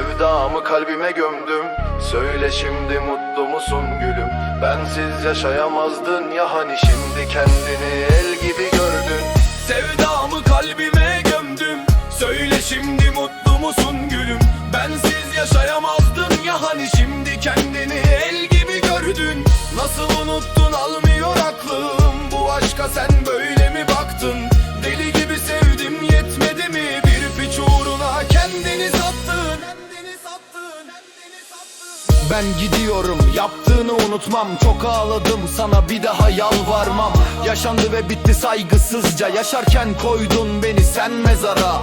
Sevdamı kalbime gömdüm. Söyle şimdi mutlu musun gülüm? Bensiz yaşayamazdın ya hani şimdi kendini el gibi gördün. Sevdamı kalbime gömdüm. Söyle şimdi mutlu musun gülüm? Bensiz yaşayamazdın ya hani şimdi kendini el gibi gördün. Nasıl unuttun almıyor aklım. Bu aşka sen böyle Ben gidiyorum. Yaptığını unutmam. Çok ağladım. Sana bir daha yalvarmam. Yaşandı ve bitti saygısızca. Yaşarken koydun beni sen mezara.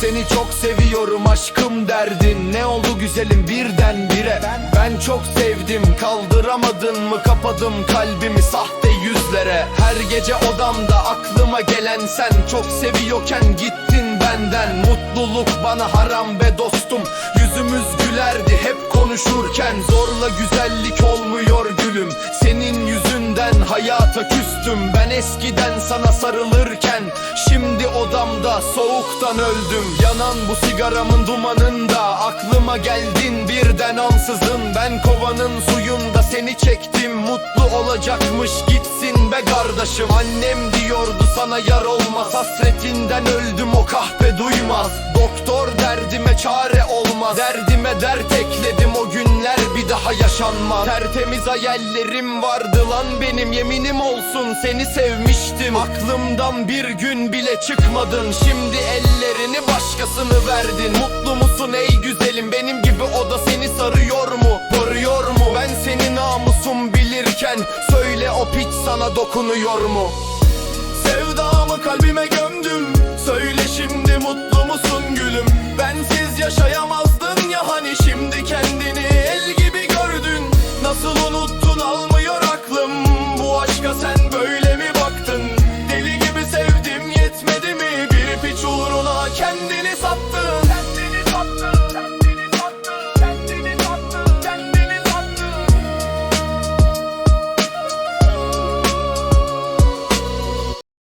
Seni çok seviyorum. Aşkım derdin Ne oldu güzelim birden bire Ben çok sevdim. Kaldıramadın mı? Kapadım kalbimi sahte yüzlere. Her gece odamda aklıma gelen sen. Çok seviyorken gittin benden. Mutluluk bana haram be dostum Yüzümüz gülerdi hep konuşurken. Zorla güzellik olmuyor gülüm. Senin yüzünden hayata küstüm. Ben eskiden sana sarılırken Şimdi odamda soğuktan öldüm. Yanan bu sigaramın dumanında Aklıma geldin birden ansızın. Ben kovanın suyunda seni çektim Mutlu olacakmış gitsin be kardeşim. Annem diyordu sana yar olmaz Hasretinden öldüm o kahpe duymaz. Doktor derdime çare olmaz Derdime dert ekledim o günler bir daha yaşanmaz Tertemiz hayallerim vardı lan benim Yeminim olsun seni sevmiştim Aklımdan bir gün bile çıkmadın Şimdi ellerini başkasını verdin Mutlu musun ey güzelim benim gibi o da seni sarıyor mu? Koruyor mu? Ben seni namusum bilirken Söyle o piç sana dokunuyor mu? Sevdamı kalbime gömdüm Söyle şimdi mutlu musun gülüm Bensiz yaşayamam Başka sen böyle